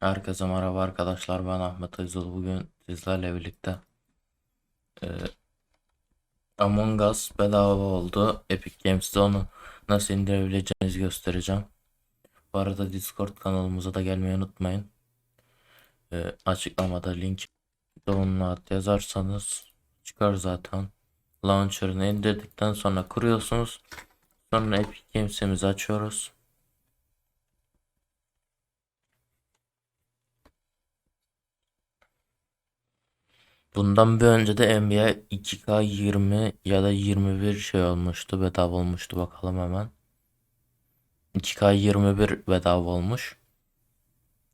Herkese merhaba arkadaşlar ben Ahmet Ayzoğlu bugün sizlerle birlikte e, Among Us bedava oldu. Epic Games'te onu nasıl indirebileceğinizi göstereceğim. Bu arada Discord kanalımıza da gelmeyi unutmayın. E, açıklamada link download yazarsanız çıkar zaten. Launcher'ını indirdikten sonra kuruyorsunuz. Sonra Epic Games'imizi açıyoruz Bundan bir önce de NBA 2K20 ya da 21 şey olmuştu. Bedava olmuştu bakalım hemen. 2K21 bedava olmuş.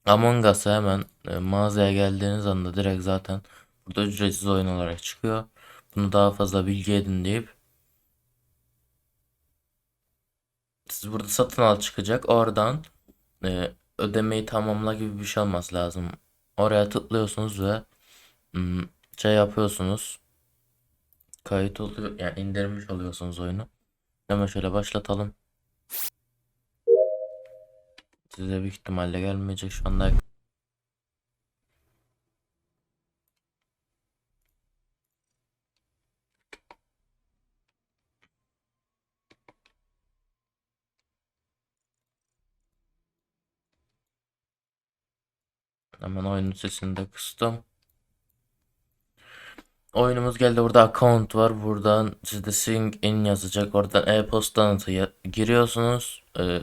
Among Us'a hemen e, mağazaya geldiğiniz anda direkt zaten burada ücretsiz oyun olarak çıkıyor. Bunu daha fazla bilgi edin deyip siz burada satın al çıkacak. Oradan e, ödemeyi tamamla gibi bir şey olması lazım. Oraya tıklıyorsunuz ve hmm, şey yapıyorsunuz. Kayıt oluyor yani indirmiş oluyorsunuz oyunu. Hemen şöyle başlatalım. Size büyük ihtimalle gelmeyecek şu anda. Hemen oyunun sesini de kıstım. Oyunumuz geldi. Burada account var. Buradan sizde sync in yazacak. Oradan e-postanızı giriyorsunuz. Ee,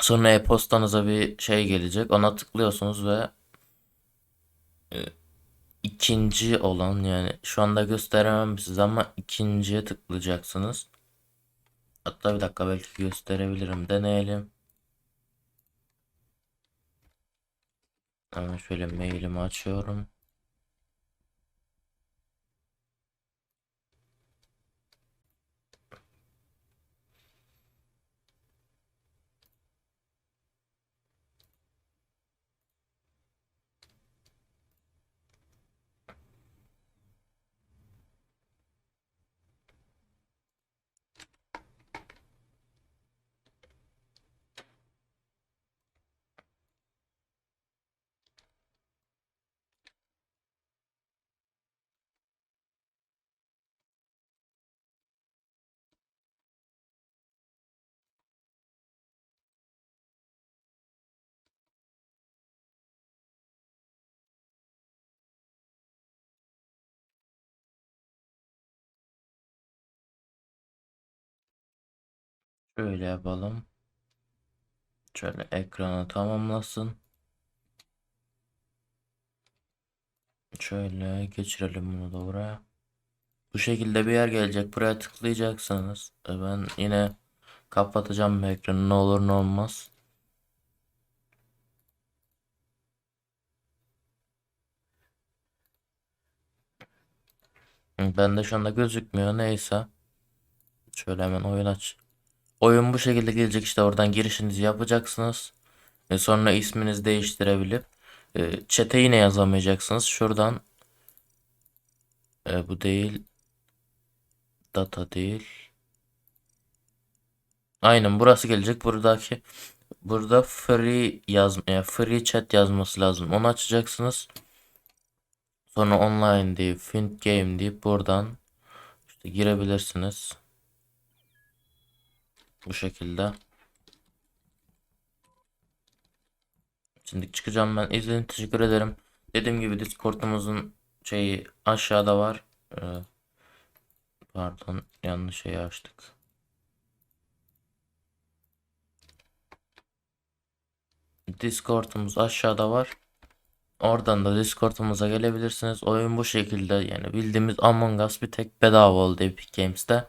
sonra e-postanıza bir şey gelecek. Ona tıklıyorsunuz ve e, ikinci olan yani şu anda gösteremem size ama ikinciye tıklayacaksınız. Hatta bir dakika belki gösterebilirim. Deneyelim. Hemen şöyle mailimi açıyorum. Şöyle yapalım. Şöyle ekranı tamamlasın. Şöyle geçirelim bunu da buraya. Bu şekilde bir yer gelecek. Buraya tıklayacaksınız. E, Ben yine kapatacağım ekranı ne olur ne olmaz. Ben de şu anda gözükmüyor. Neyse. Şöyle hemen oyun aç. Oyun bu şekilde gelecek işte oradan girişinizi yapacaksınız. E sonra isminizi değiştirebilip e, chat'e yine yazamayacaksınız. Şuradan e, bu değil data değil. Aynen burası gelecek. Buradaki burada free yaz yani free chat yazması lazım. Onu açacaksınız. Sonra online deyip Find Game deyip buradan işte girebilirsiniz. Bu şekilde. Şimdi çıkacağım ben. İzlediğiniz teşekkür ederim. Dediğim gibi Discord'umuzun şeyi aşağıda var. Ee, pardon yanlış şeyi açtık. Discord'umuz aşağıda var. Oradan da Discord'umuza gelebilirsiniz. Oyun bu şekilde yani bildiğimiz Among Us bir tek bedava oldu Epic Games'te.